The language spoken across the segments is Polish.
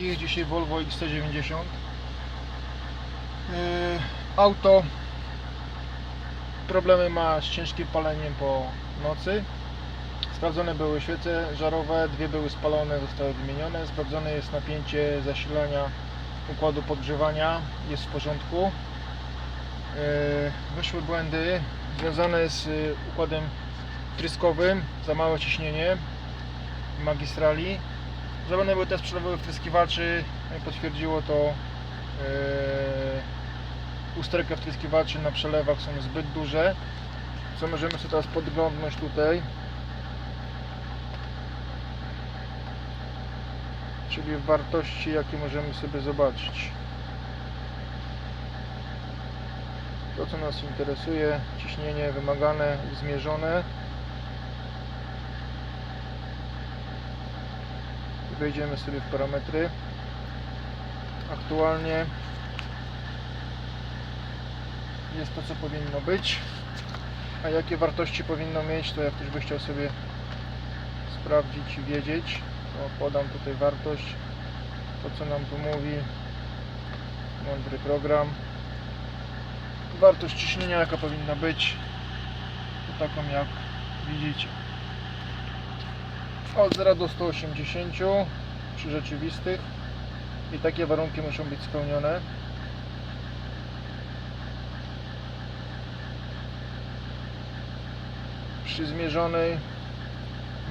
Dzisiaj Volvo XC90. Yy, Auto problemy ma z ciężkim paleniem po nocy. Sprawdzone były świece żarowe, dwie były spalone, zostały wymienione. Sprawdzone jest napięcie zasilania układu podgrzewania, jest w porządku. Yy, Wyszły błędy związane z y, układem tryskowym, za małe ciśnienie magistrali. Zrobione były test przelowowy wtryskiwaczy, potwierdziło to yy, usterkę wtryskiwaczy na przelewach są zbyt duże. Co możemy sobie teraz podglądnąć tutaj. Czyli wartości jakie możemy sobie zobaczyć. To co nas interesuje, ciśnienie wymagane, zmierzone. Wejdziemy sobie w parametry. Aktualnie jest to co powinno być. A jakie wartości powinno mieć, to jak ktoś by chciał sobie sprawdzić i wiedzieć, to podam tutaj wartość. To co nam tu mówi mądry program. Wartość ciśnienia jaka powinna być, to taką jak widzicie. Od 0 do 180 przy rzeczywistych i takie warunki muszą być spełnione. Przy zmierzonej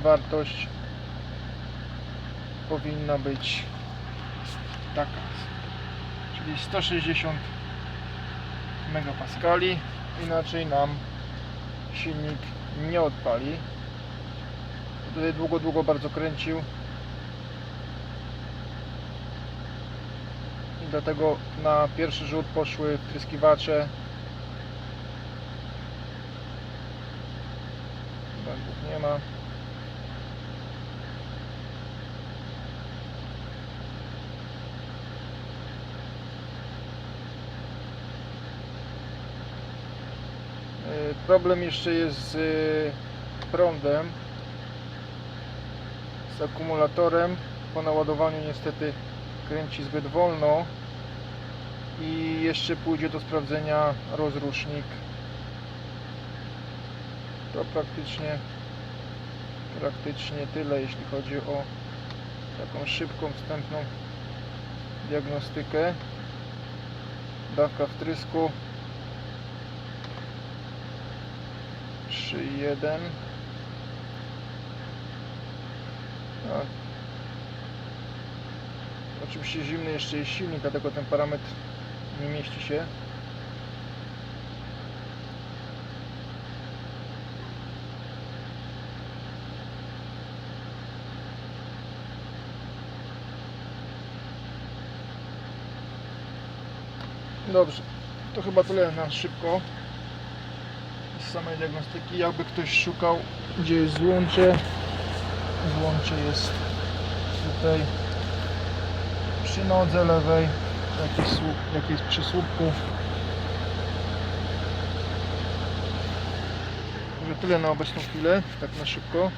wartość powinna być taka, czyli 160 megapaskali, inaczej nam silnik nie odpali. Długo, długo bardzo kręcił. I dlatego na pierwszy rzut poszły wtryskiwacze. Błędów nie ma. Y, Problem jeszcze jest z y, prądem, z akumulatorem. Po naładowaniu niestety kręci zbyt wolno i jeszcze pójdzie do sprawdzenia rozrusznik. To praktycznie praktycznie tyle jeśli chodzi o taką szybką wstępną diagnostykę. Dawka wtrysku 3.1 tak. Oczywiście zimny jeszcze jest silnik, dlatego ten parametr nie mieści się. Dobrze, to chyba tyle na szybko z samej diagnostyki. Jakby ktoś szukał, gdzie jest złącze, złącze jest tutaj przy nodze lewej, jakieś, jakieś przy słupku. Tyle na obecną chwilę, tak na szybko.